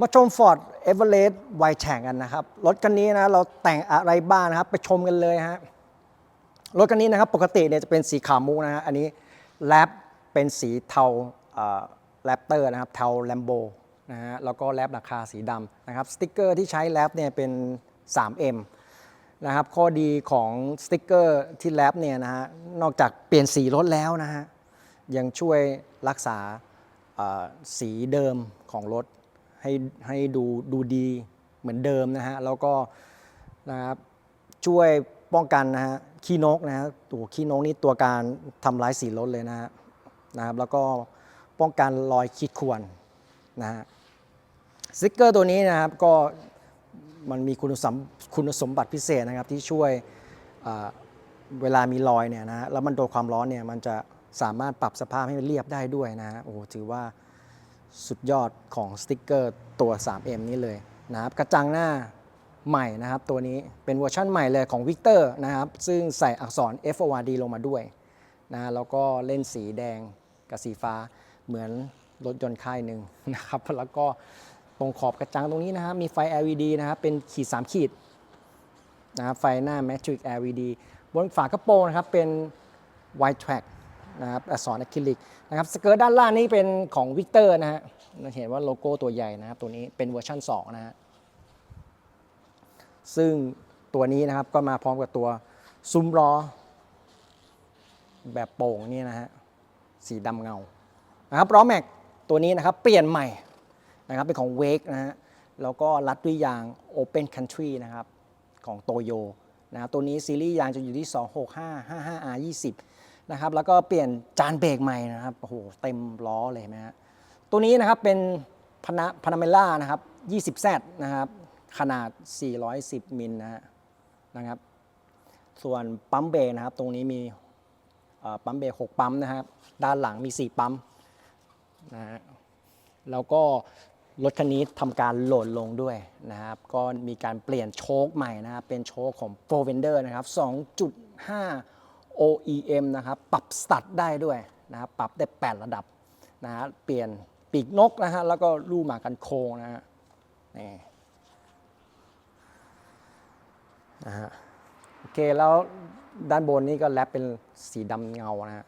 มาชม Ford Everest w i t e กันนะครับ รถคันนี้นะเราแต่งอะไรบ้างนะครับ ไปชมกันเลยฮะรถคันนี้นะครับปกติเนี่ยจะเป็นสีขาวมุกนะฮะอันนี้แรปเป็นสีเทาแรปเตอร์นะครับเทาแลมโบนะฮะแล้วก็แรปราคาสีดำนะครับสติกเกอร์ที่ใช้แรปเนี่ยเป็น 3M นะครับข้อดีของสติกเกอร์ที่แรปเนี่ยนะฮะนอกจากเปลี่ยนสีรถแล้วนะฮะยังช่วยรักษาสีเดิมของรถ ให้ให้ดูดูดีเหมือนเดิมนะฮะแล้วก็นะครับช่วยป้องกันนะฮะขี้นกนะฮะตัวขี้นกนี่ตัวการทำร้ายสีรถเลยนะฮะนะครับแล้วก็ป้องกันรอยขีดข่วนนะฮะสติกเกอร์ตัวนี้นะครับก็มันมีคุณสมคุณสมบัติพิเศษนะครับที่ช่วยเวลามีรอยเนี่ยนะฮะแล้วมันโดนความร้อนเนี่ยมันจะสามารถปรับสภาพให้มันเรียบได้ด้วยนะฮะโอ้ถือว่า สุดยอดของสติกเกอร์ตัว 3M นี้เลยนะครับกระจังหน้าใหม่นะครับ ตัวนี้เป็นเวอร์ชั่นใหม่เลยของ Victor นะครับ ซึ่งใส่อักษร FORD ลงมาด้วยนะแล้วก็เล่นสีแดงกับสีฟ้าเหมือนรถยนต์ค่ายหนึ่งนะครับ แล้วก็ตรงขอบกระจังตรงนี้นะฮะมีไฟ LED นะครับเป็นขีด 3 ขีดนะครับไฟหน้า Matrix LED บนฝากระโปรงนะครับเป็น White Track นะครับอักษรอะคริลิกนะครับสเกิร์ตด้านล่างนี่เป็นของ Victor นะฮะเราเห็นว่าโลโก้ตัวใหญ่นะครับ ตัวนี้เป็นเวอร์ชัน2นะฮะซึ่งตัวนี้นะครับก็มาพร้อมกับตัวซุ้มล้อแบบโป่งนี่นะฮะสีดำเงานะครับล้อแม็กตัวนี้นะครับเปลี่ยนใหม่นะครับเป็นของ Wake นะฮะแล้วก็รัดด้วยยาง Open Country นะครับของโตโยนะครับตัวนี้ซีรีส์ยางจะอยู่ที่ 265 55 R 20 นะครับ แล้วก็เปลี่ยนจานเบรกใหม่นะครับโอ้โหเต็มล้อเลยเห็นไหมฮะตัวนี้นะครับเป็นพนาพนาเมล่านะครับ 20Z นะครับ ขนาด 410 มิลนะฮะนะครับ ส่วนปั๊มเบรกนะครับ ตรงนี้มีปั๊มเบรก6ปั๊มนะครับ ด้านหลังมี 4 ปั๊มนะฮะแล้วก็รถคันนี้ทำการโหลดลงด้วยนะครับ ก็มีการเปลี่ยนโชคใหม่นะครับ เป็นโชคของ p r o v e n d e r นะครับ 2.5 OEM นะครับปรับสตัดได้ด้วยนะครับปรับได้ 8 ระดับนะฮะเปลี่ยนปีกนกนะฮะแล้วก็ลู่หมากันโคงนะฮะนี่นะฮะโอเคแล้วด้านบนนี้ก็แรปเป็นสีดำเงานะฮะ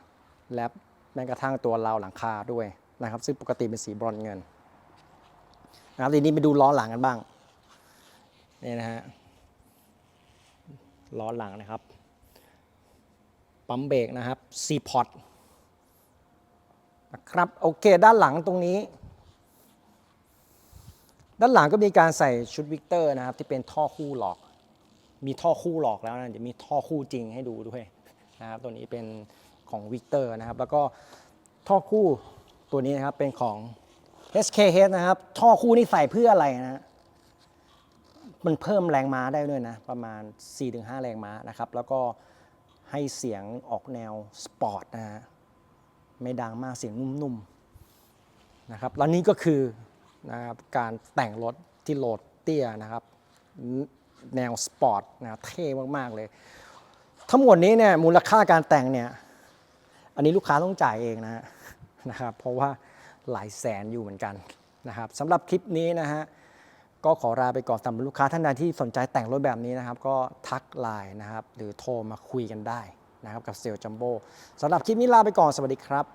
แรปแม้กระทั่งตัวราวหลังคาด้วยนะครับซึ่งปกติเป็นสีบรอนเงินนะครับทีนี้ไปดูล้อหลังกันบ้างนี่นะฮะล้อหลังนะครับ ปั๊มเบรกนะครับ c p o t นะครับโอเคด้านหลังตรงนี้ ด้านหลังก็มีการใส่ชุดวิกเตอร์นะครับ ที่เป็นท่อคู่หลอก มีท่อคู่หลอกแล้วนะเดี๋ยวมีท่อคู่จริงให้ดูด้วยนะครับตัวนี้เป็นของวิกเตอร์นะครับ แล้วก็ท่อคู่ตัวนี้นะครับเป็นของ SKH นะครับ ท่อคู่นี่ใส่เพื่ออะไรนะมันเพิ่มแรงม้าได้ด้วยนะ ประมาณ 4-5 แรงม้านะครับ แล้วก็ ให้เสียงออกแนวสปอร์ตนะฮะไม่ดังมากเสียงนุ่มๆนะครับแล้วนี่ก็คือนะครับการแต่งรถที่โหลดเตี้ยนะครับ แนวสปอร์ตนะเท่มากๆเลย ทั้งหมดนี้เนี่ยมูลค่าการแต่งเนี่ยอันนี้ลูกค้าต้องจ่ายเองนะฮะนะครับเพราะว่าหลายแสนอยู่เหมือนกันนะครับสำหรับคลิปนี้นะฮะ ก็ขอลาไปก่อนสำหรับลูกค้าท่านใดที่สนใจแต่งรถแบบนี้นะครับ ก็ทักไลน์นะครับ หรือโทรมาคุยกันได้นะครับกับเซลล์จัมโบ้สำหรับคลิปนี้ลาไปก่อนสวัสดีครับ